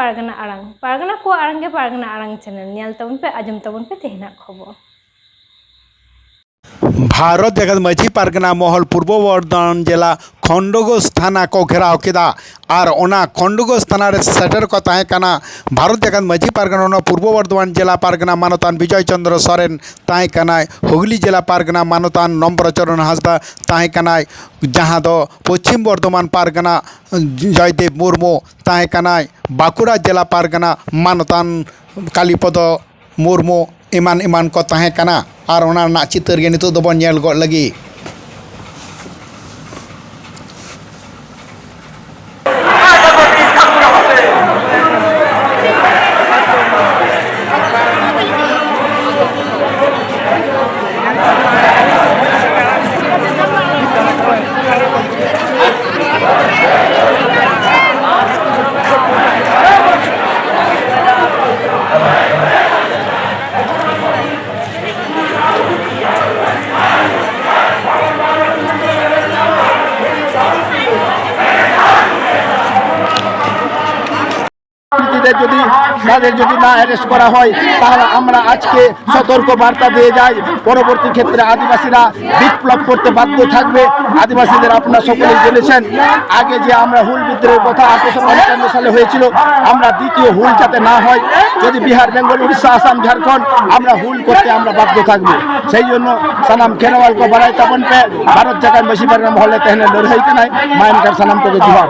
ᱯᱟᱨᱜᱟᱱᱟ ᱟᱲᱟᱝ ᱯᱟᱨᱜᱟᱱᱟ ᱠᱚ ᱟᱲᱟᱝ ᱜᱮ ᱯᱟᱨᱜᱟᱱᱟ ᱟᱲᱟᱝ ᱪᱮᱱᱮᱞ ᱧᱮᱞ ᱛᱟᱵᱚᱱ ᱯᱮ ᱟᱸᱡᱚᱢ ᱛᱟᱵᱚᱱ ᱯᱮ ᱛᱮᱦᱮᱧᱟᱜ ᱠᱷᱚᱵᱚᱨ ভারত জগত মাঝি পারগনা মহল পূর্ব বর্ধমান জেলা খন্ডগোস থানা কো ঘেরাও কেদা আর ওনা খন্ডগোস থানার সেটের কো তাহে কানা ভারত জগত মাঝি পারগনা পূর্ব বর্ধমান জেলা পারগনা মানতান বিজয় চন্দ্র সরেন তাহে কানায় হুগলি জেলা পারগনা মানতান নম্রচরণ হাসদা তাহে কানায় যাহা দো পশ্চিম বর্ধমান পারগনা জয়দেব মুর্মু তাহে কানায় বাঁকুড়া জেলা পারগনা মানতান কালীপদ মুর্মু ᱮᱢᱟᱱ ᱮᱢᱟᱱ ᱠᱚ ᱛᱟᱦᱮᱸ ᱠᱟᱱᱟ ᱟᱨ ᱚᱱᱟ ᱨᱮᱱᱟᱜ ᱪᱤᱛᱟᱹᱨ ᱜᱮ ᱱᱤᱛᱚᱜ ᱫᱚᱵᱚᱱ ᱧᱮᱞ ᱜᱚᱫ ᱞᱟᱹᱜᱤᱫ অপরাধীদের যদি তাদের যদি না অ্যারেস্ট করা হয় তাহলে আমরা আজকে সতর্ক বার্তা দিয়ে যাই। পরবর্তী ক্ষেত্রে আদিবাসীরা বিপ্লব করতে বাধ্য থাকবে। আদিবাসীদের আপনারা সকলেই জেনেছেন আগে যে আমরা হুল বিদ্রোহের কথা আঠারোশো পঞ্চান্ন সালে হয়েছিল আমরা দ্বিতীয় হুল যাতে না হয় যদি বিহার বেঙ্গল উড়িষ্যা আসাম ঝাড়খণ্ড আমরা হুল করতে আমরা বাধ্য থাকব। সেই জন্য সালাম খেরোয়াল কো বাড়াই তাপন পে ভারত জায়গায় বেশি পরিণাম হলে তেহনে লড়াই কেনায় মায়ানকার সালাম তোকে জুহার।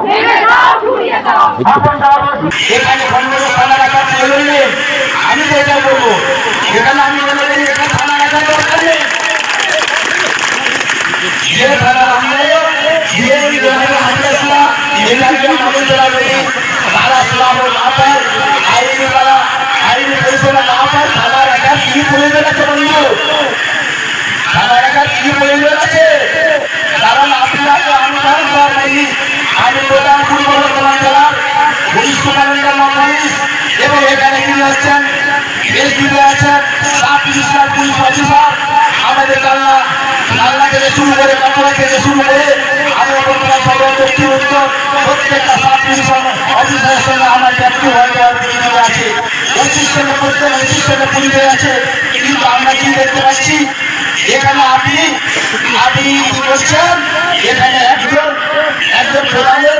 পাঁচ বছর পাঁচ টাকা ছেড়ে আমি তো এটা বলবো তিনি হচ্ছেন এসডিপি আছেন, সাব ডিভিশনাল পুলিশ অফিসার আমাদের কাল্লা কাল্লা থেকে শুরু করে কাপড়া থেকে শুরু করে, আমি বর্তমান সদর, দক্ষিণ উত্তর, প্রত্যেকটা সাব ডিভিশন অফিসারের সঙ্গে আমার ব্যক্তি হয়ে যাওয়ার পরিচিতি আছে। ওসির সঙ্গে প্রত্যেক ওসির সঙ্গে পরিচয় আছে, কিন্তু আমরা কি দেখতে পাচ্ছি? এখানে আপনি আপনি করছেন? এখানে একজন একজন প্রধানের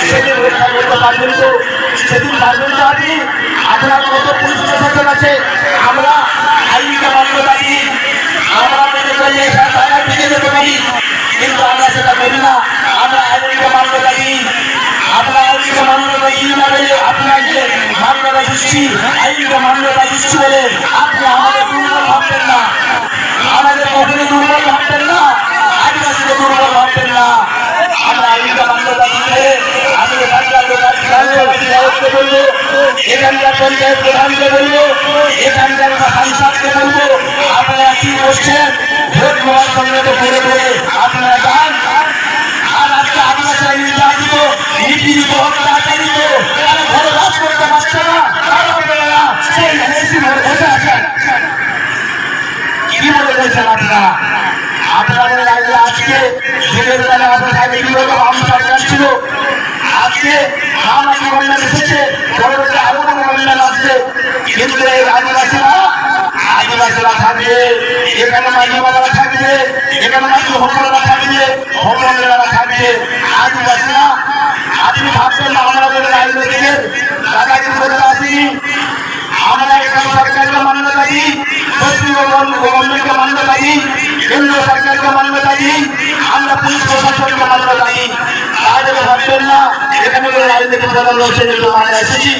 সেদিন রক্ষা তো? সেদিন পারবেন তো আপনি? আপনার কত আছে, আমরা আইনকে মান্যতা দিই আমরা যেতে পারি, কিন্তু না, আমরা আইনকে মান্যতা দিই আমরা আইনকে মান্যতা দিই না বলে আপনাকে মান্যতা দিচ্ছি আইনকে মান্যতা দিচ্ছি বলে আপনি আমাদের দুর্বল ভাববেন না আমাদের কখনো দুর্বল ভাববেন না আদিবাসীকে দুর্বল ভাববেন না আমরা আইনকে মান্যতা দিতে আমি এখানকার লোকাল বিধায়ককে বলব, এখানকার পঞ্চায়েত প্রধানকে বলব, এখানকার সাংসদকে বলব, আপনারা কি করছেন? ভোট নেওয়ার সঙ্গে করে করে আপনারা যান। আর আজকে আদিবাসীরা নির্যাতিত, নিপীড়িত, অত্যাচারিত, তারা ঘরে বাস করতে পারছে না। তারা আপনারা সেই এসি ঘরে বসে আছেন। কি সরকার ছিল। আজকে আমাকে গভর্নমেন্ট এসেছে, পরবর্তী আরও কোনো গভর্নমেন্ট আসবে কিন্তু এই আদিবাসীরা আদিবাসীরা থাকবে, এখানে মাঝি বাবারা থাকবে, এখানে মাঝি হোমরা থাকবে হোমরা থাকবে। আদিবাসীরা, আপনি ভাবছেন আমরা বলে রাজনৈতিকের দাদাগিরি করতে আসিনি আমরা এখানে সরকারকে মান্যতা দিই পশ্চিমবঙ্গ গভর্নমেন্টকে মান্যতা দিই কেন্দ্র সরকারকে মান্যতা দিই আমরা পুলিশ প্রশাসনকে মান্যতা না এখানে কোনো রাজনৈতিক মতাদর্শের জন্য আমরা এসেছি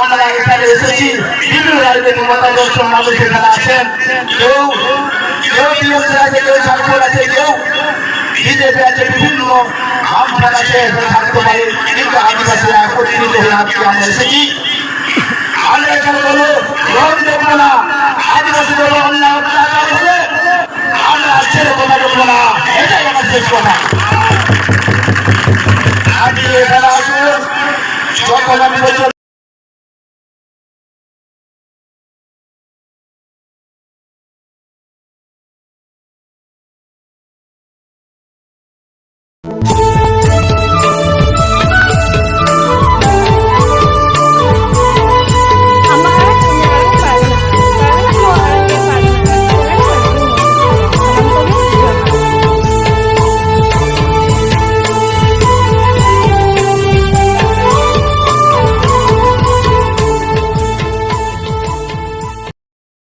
আমরা এখানে এসেছি। বিভিন্ন রাজনৈতিক মতাদর্শ মানুষ এখানে আছেন কেউ কেউ বিএসসি আছে, কেউ ঝাড়খণ্ড আছে, কেউ বিজেপি আছে, বিভিন্ন আমফান আছে থাকতে পারে। কিন্তু আদিবাসীরা একত্রিত হয়ে আজকে আমরা এসেছি। আমরা এখানে কোনো রং দেখব না আমরা ছেড়ে কথা বলব না, এটাই আমার শেষ কথা। এখানে আসুন। বলছি